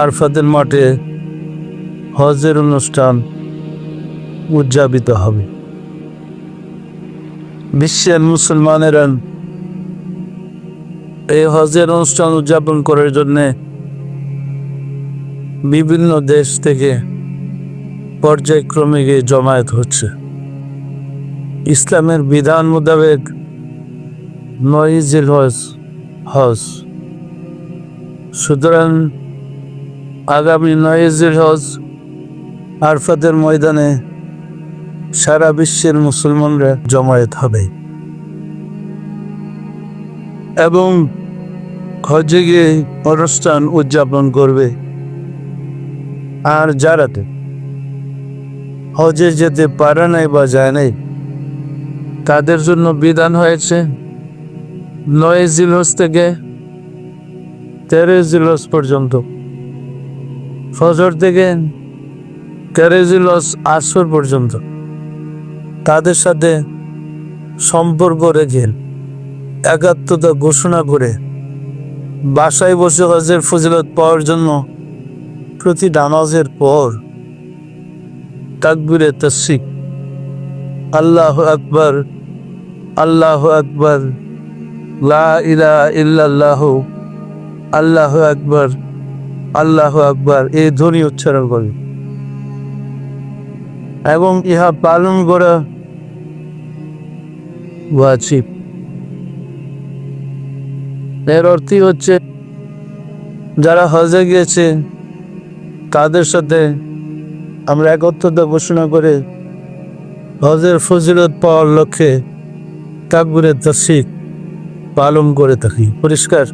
আরফাতের মাঠে হজের অনুষ্ঠান উদযাপিত হবে। বিশ্বের মুসলমানেরা এই হজের অনুষ্ঠান উদযাপন করার জন্যে বিভিন্ন দেশ থেকে পর্যায়ক্রমে গিয়ে জমায়েত হচ্ছে। ইসলামের বিধান মোতাবেক নয় জিল হজ হজ। সুতরাং আগামী নয় হজ আরফাতের ময়দানে সারা বিশ্বের মুসলমানরা জমায়েত হবে। এবং হজে গিয়ে অনুষ্ঠান উদযাপন করবে। আর যারাতে হজে যেতে পারে নাই বা যায় নাই, তাদের জন্য বিধান হয়েছে, নয় জিলহজ থেকে তেরো জিলস পর্যন্ত। ফজর থেকে তেরো জিলহজ আসর পর্যন্ত তাদের সাথে সম্পর্ক রেখে একাত্মতা ঘোষণা করে বাসায় বসে হজের ফজিলত পাওয়ার জন্য প্রতি নামাজের পর তাকবিরে তসিক আল্লাহ আকবর আল্লাহ আকবর, লা ইলা ইল্লাল্লাহ, আল্লাহ আকবর। আল্লাহ আকবর এই ধ্বনি উচ্চারণ করে। এবং ইহা পালন করা ওয়াজিব। এর অর্থই হচ্ছে, যারা হজে গিয়েছে, তাদের সাথে আমরা একত্রতা ঘোষণা করে হজের ফজিলত পাওয়ার লক্ষ্যে তাকবুরের তসিক পালন করে থাকি। পরিষ্কার?